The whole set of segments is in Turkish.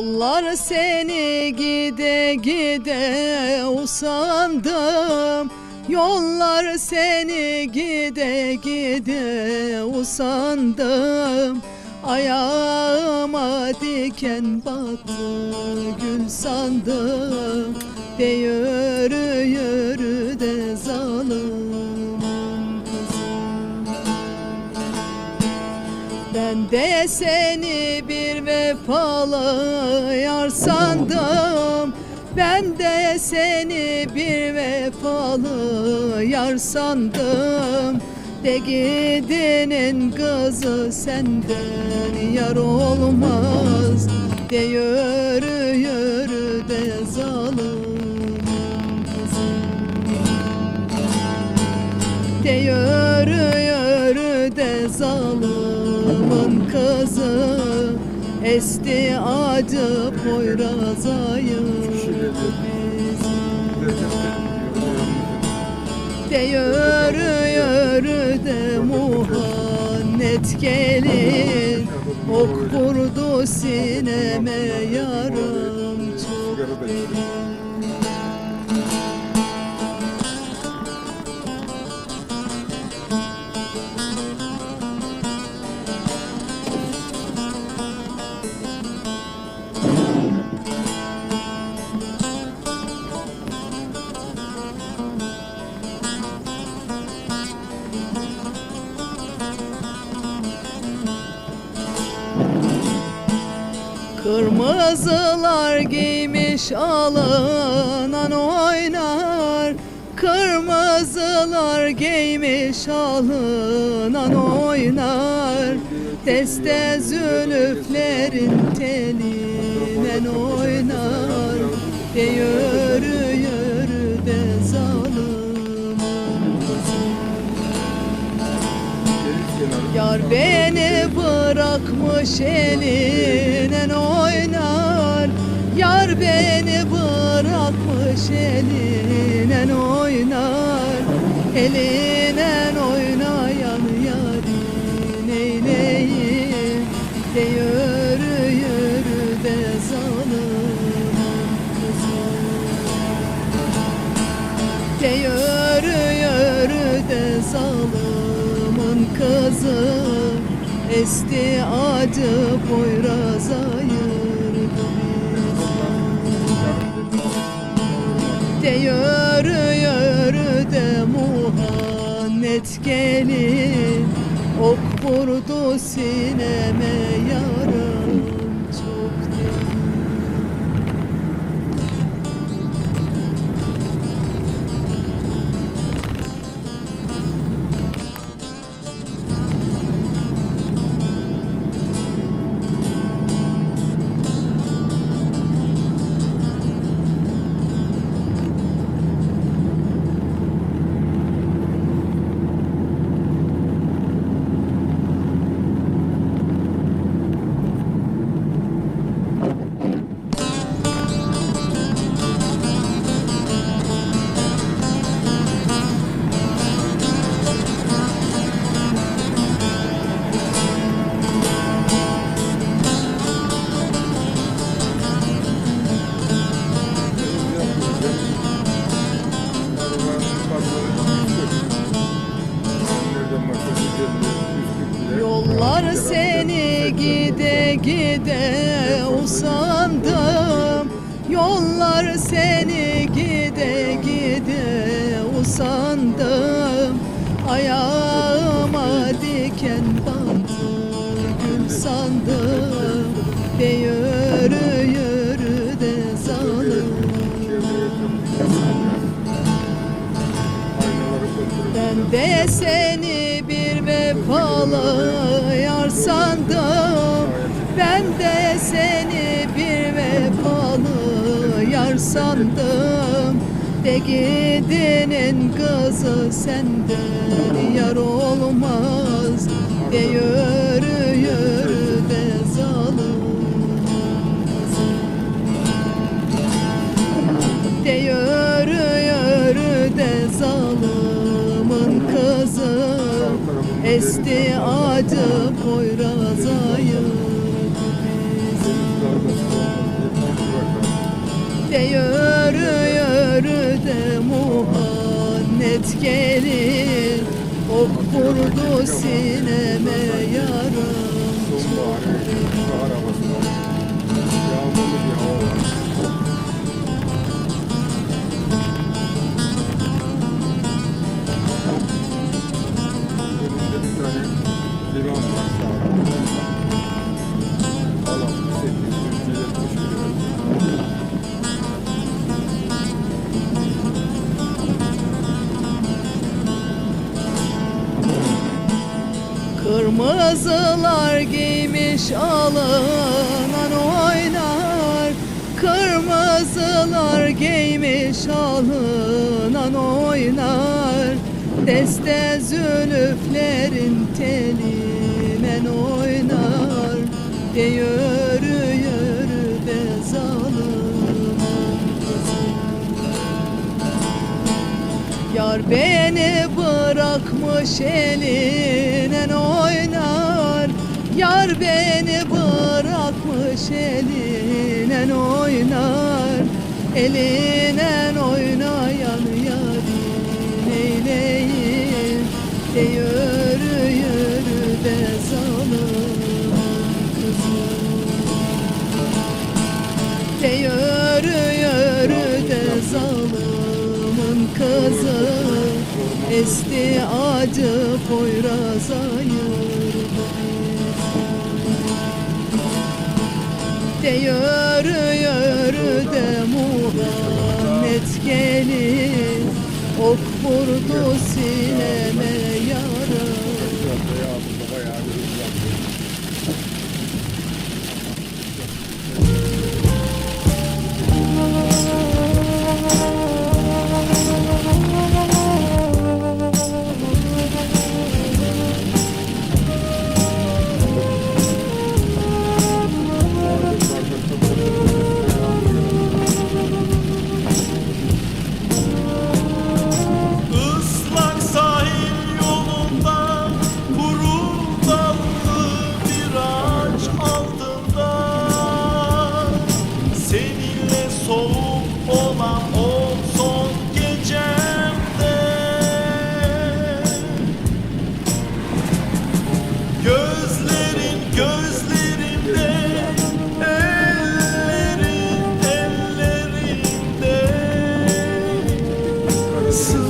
Yollar seni gide gide usandım. Yollar seni gide gide usandım. Ayağıma diken battı gül sandım. De yürü yürü de seni bir vefalı yar sandım Ben de seni bir vefalı yar sandım De gidinin kızı senden yar olmaz. De yürü yürü de zalımın kızı. De yürü yürü de zalımın kızı Esti acı poyraza yürü bizi De yürü yürü de muhannet gelin. Ok vurdu sineme yarım çok Kırmızılar giymiş alınan oynar. Kırmızılar giymiş alınan oynar. Teste zülüflerin telinen oynar. De Yar beni bırakmış elinen oynar. Yar beni bırakmış elinen oynar. Elinen Esti acı boyraza yürüdü bizi De yürü yürü de muhannet gelin. Ok vurdu sineme yarım seni gide gide usandım. Ayağıma diken battı gül sandım. De yürü yürü de zalım Ben de seni sandım. De gidinin kızı senden yar olmaz. De yürü yürü de zalım De yürü yürü de zalımın kızı. Esti acı poyraza yürü yürü de muhannet gelir. Ok vurdu sineme yarım bahar havası Kırmızılar giymiş alınan oynar. Kırmızılar giymiş alınan oynar. Deste zülüflerin telimen oynar. De Yar beni bırakmış eline oynar. Yar beni bırakmış eline oynar. Eline oynayan yarim eyleyim De yürü yürü de zalim kızım. De yürü kızı Esti acı poyraz ayırdı bizi. De yürü yürü de muhannet gelir Ok vurdu sineme yara So.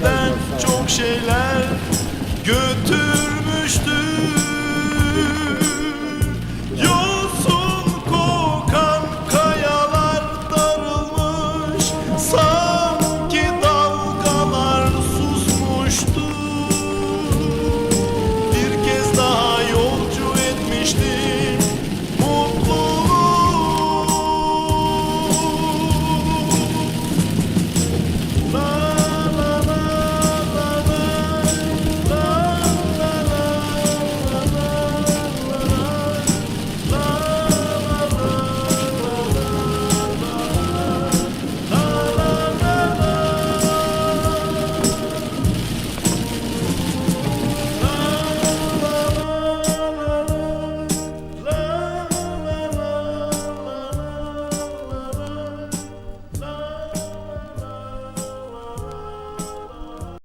senden çok şeyler götür.